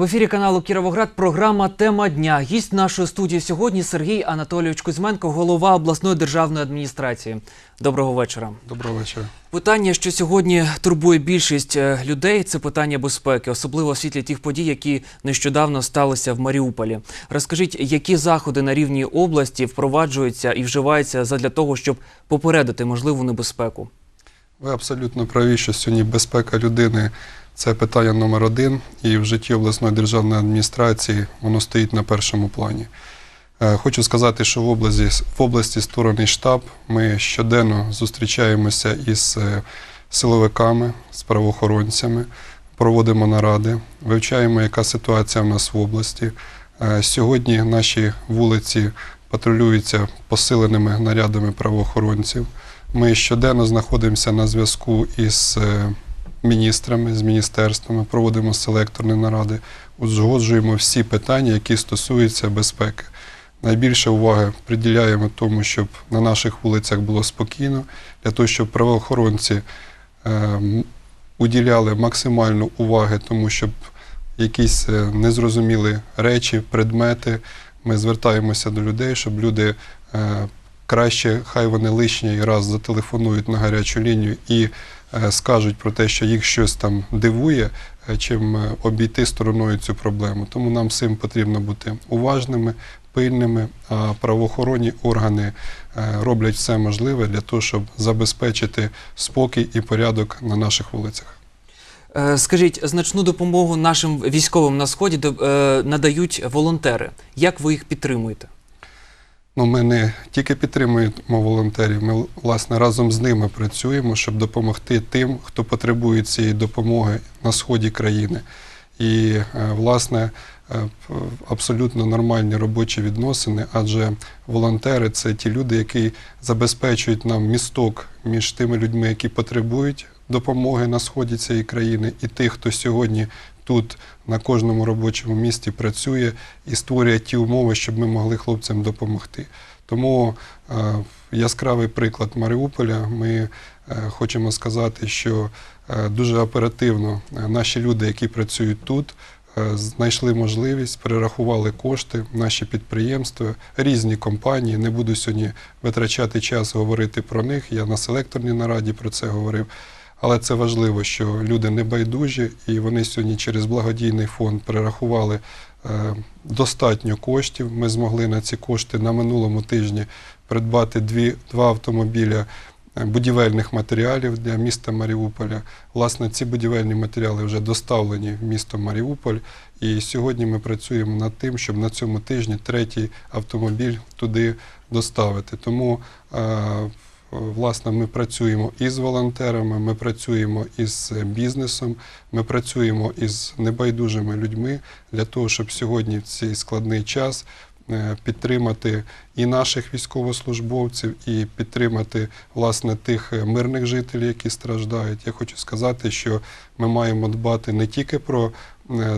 В ефірі каналу Кіровоград програма Тема дня. Гість нашої студії сьогодні Сергій Анатолійович Кузьменко, голова обласної державної адміністрації. Доброго вечора. Доброго вечора. Питання, що сьогодні турбує більшість е, людей, це питання безпеки, особливо в світлі тих подій, які нещодавно сталися в Маріуполі. Розкажіть, які заходи на рівні області впроваджуються і вживаються задля того, щоб попередити можливу небезпеку? Ви абсолютно праві, що сьогодні безпека людини це питання номер один, і в житті обласної державної адміністрації воно стоїть на першому плані. Е, Хочу сказати, що в області, в області створений штаб. Ми щоденно зустрічаємося із е, силовиками, з правоохоронцями, проводимо наради, вивчаємо, яка ситуація в нас в області. Е, Сьогодні наші вулиці патрулюються посиленими нарядами правоохоронців. Ми щоденно знаходимося на зв'язку із міністрами, з міністерствами, проводимо селекторні наради, узгоджуємо всі питання, які стосуються безпеки. Найбільше уваги приділяємо тому, щоб на наших вулицях було спокійно, для того, щоб правоохоронці е, уділяли максимальну уваги, тому щоб якісь е, незрозумілі речі, предмети. Ми звертаємося до людей, щоб люди е, краще, хай вони лишній раз зателефонують на гарячу лінію і скажуть про те, що їх щось там дивує, е, чим е, обійти стороною цю проблему. Тому нам всім потрібно бути уважними, пильними, а правоохоронні органи е, роблять все можливе для того, щоб забезпечити спокій і порядок на наших вулицях. Е, Скажіть, значну допомогу нашим військовим на сході е, надають волонтери. Як ви їх підтримуєте? Ну, ми не тільки підтримуємо волонтерів, ми власне разом з ними працюємо, щоб допомогти тим, хто потребує цієї допомоги на сході країни. І е, власне е, абсолютно нормальні робочі відносини, адже волонтери це ті люди, які забезпечують нам місток між тими людьми, які потребують допомоги на сході цієї країни, і тих, хто сьогодні тут на кожному робочому місці працює і створює ті умови, щоб ми могли хлопцям допомогти. Тому е, яскравий приклад Маріуполя. Ми е, хочемо сказати, що е, дуже оперативно наші люди, які працюють тут, знайшли можливість, перерахували кошти, наші підприємства, різні компанії. Не буду сьогодні витрачати час говорити про них. Я на селекторній нараді про це говорив. Але це важливо, що люди не байдужі, і вони сьогодні через благодійний фонд перерахували е, достатньо коштів. Ми змогли на ці кошти на минулому тижні придбати дві, два автомобіля е, будівельних матеріалів для міста Маріуполя. Власне, ці будівельні матеріали вже доставлені в місто Маріуполь. І сьогодні ми працюємо над тим, щоб на цьому тижні третій автомобіль туди доставити. Тому е, Власне, ми працюємо із волонтерами, ми працюємо із бізнесом, ми працюємо із небайдужими людьми для того, щоб сьогодні в цей складний час е, підтримати і наших військовослужбовців, і підтримати власне тих е, мирних жителів, які страждають. Я хочу сказати, що ми маємо дбати не тільки про е,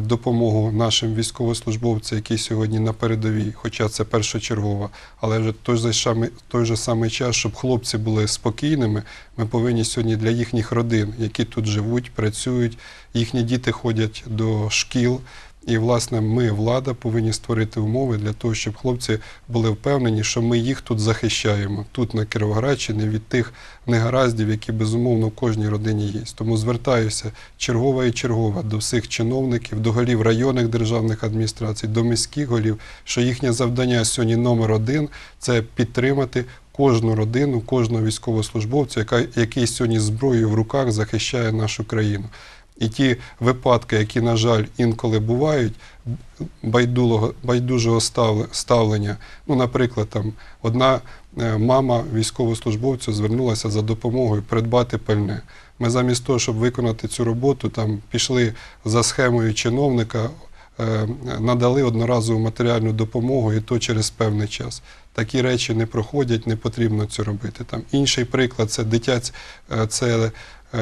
допомогу нашим військовослужбовцям, які сьогодні на передовій, хоча це першочергово, але вже той же самий, той же самий час, щоб хлопці були спокійними, ми повинні сьогодні для їхніх родин, які тут живуть, працюють, їхні діти ходять до шкіл. І, власне, ми, влада, повинні створити умови для того, щоб хлопці були впевнені, що ми їх тут захищаємо, тут на Кіровоградщині, від тих негараздів, які безумовно в кожній родині є. Тому звертаюся чергова і чергова до всіх чиновників, до голів районних державних адміністрацій, до міських голів, що їхнє завдання сьогодні номер один це підтримати кожну родину, кожного військовослужбовця, яка, який сьогодні зброєю в руках захищає нашу країну. І ті випадки, які, на жаль, інколи бувають, байдулого, байдужого ставлення. Ну, наприклад, там одна е, мама військовослужбовцю звернулася за допомогою придбати пальне. Ми замість того, щоб виконати цю роботу, там пішли за схемою чиновника, е, надали одноразову матеріальну допомогу, і то через певний час. Такі речі не проходять, не потрібно це робити. Там інший приклад це дитяць, е, це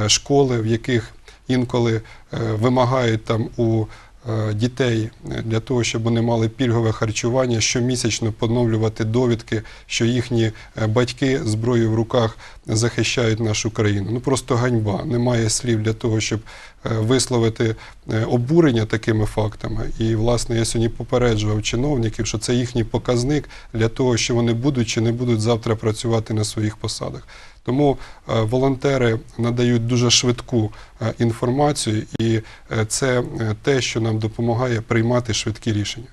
школи, в яких інколи е, вимагають там у е, дітей е, для того, щоб вони мали пільгове харчування, щомісячно поновлювати довідки, що їхні батьки зброю в руках захищають нашу країну. Ну просто ганьба. Немає слів для того, щоб висловити е, обурення такими фактами. І, власне, я сьогодні попереджував чиновників, що це їхній показник для того, що вони будуть чи не будуть завтра працювати на своїх посадах. Тому е, волонтери надають дуже швидку е, інформацію, і е, це е, те, що нам допомагає приймати швидкі рішення.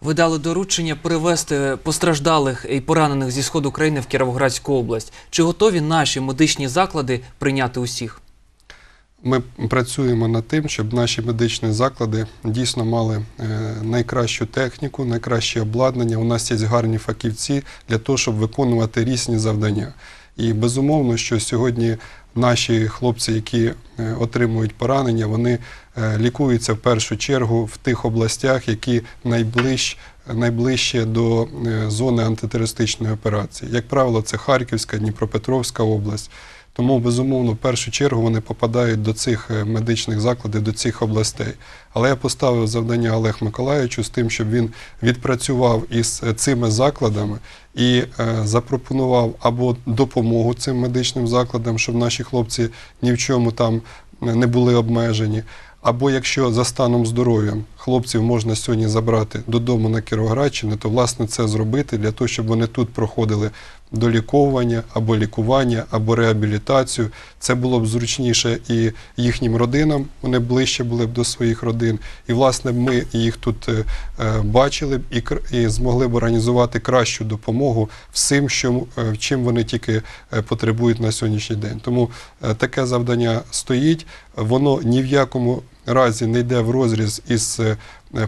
Ви дали доручення перевести постраждалих і поранених зі сходу країни в Кіровоградську область. Чи готові наші медичні заклади прийняти усіх? Ми працюємо над тим, щоб наші медичні заклади дійсно мали е, найкращу техніку, найкраще обладнання. У нас є гарні фахівці для того, щоб виконувати різні завдання. І безумовно, що сьогодні наші хлопці, які е, отримують поранення, вони е, лікуються в першу чергу в тих областях, які найближче найближче до зони антитерористичної операції. Як правило, це Харківська, Дніпропетровська область. Тому, безумовно, в першу чергу вони попадають до цих е, медичних закладів, до цих областей. Але я поставив завдання Олег Миколаївичу з тим, щоб він відпрацював із е, цими закладами і е, запропонував або допомогу цим медичним закладам, щоб наші хлопці ні в чому там не були обмежені. Або якщо за станом здоров'я хлопців можна сьогодні забрати додому на Кіровоградщину, то власне це зробити для того, щоб вони тут проходили доліковування або лікування, або реабілітацію. Це було б зручніше і їхнім родинам, вони ближче були б до своїх родин. І власне ми їх тут е, е, бачили б і, змогли б організувати кращу допомогу всім, е, чим вони тільки потребують на сьогоднішній день. Тому таке завдання стоїть. Воно ні в якому разі не йде в розріз із е,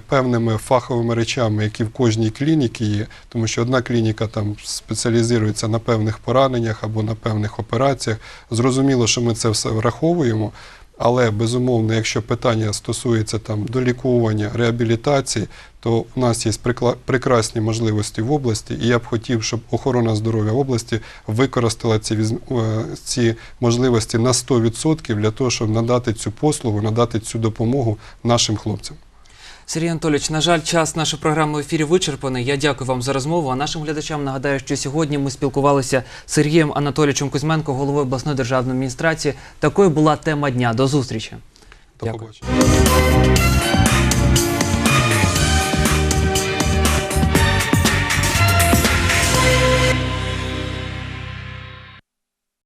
певними фаховими речами, які в кожній клініці є, тому що одна клініка там спеціалізується на певних пораненнях або на певних операціях. Зрозуміло, що ми це все враховуємо. Але безумовно, якщо питання стосується там долікування, реабілітації, то в нас є прекрасні можливості в області, і я б хотів, щоб охорона здоров'я області використала ці, е, ці можливості на 100% для того, щоб надати цю послугу, надати цю допомогу нашим хлопцям. Сергій Анатолійович, на жаль, час нашої програми в ефірі вичерпаний. Я дякую вам за розмову. А нашим глядачам нагадаю, що сьогодні ми спілкувалися з Сергієм Анатолійовичем Кузьменко, головою обласної державної адміністрації. Такою була тема дня. До зустрічі. До побачення.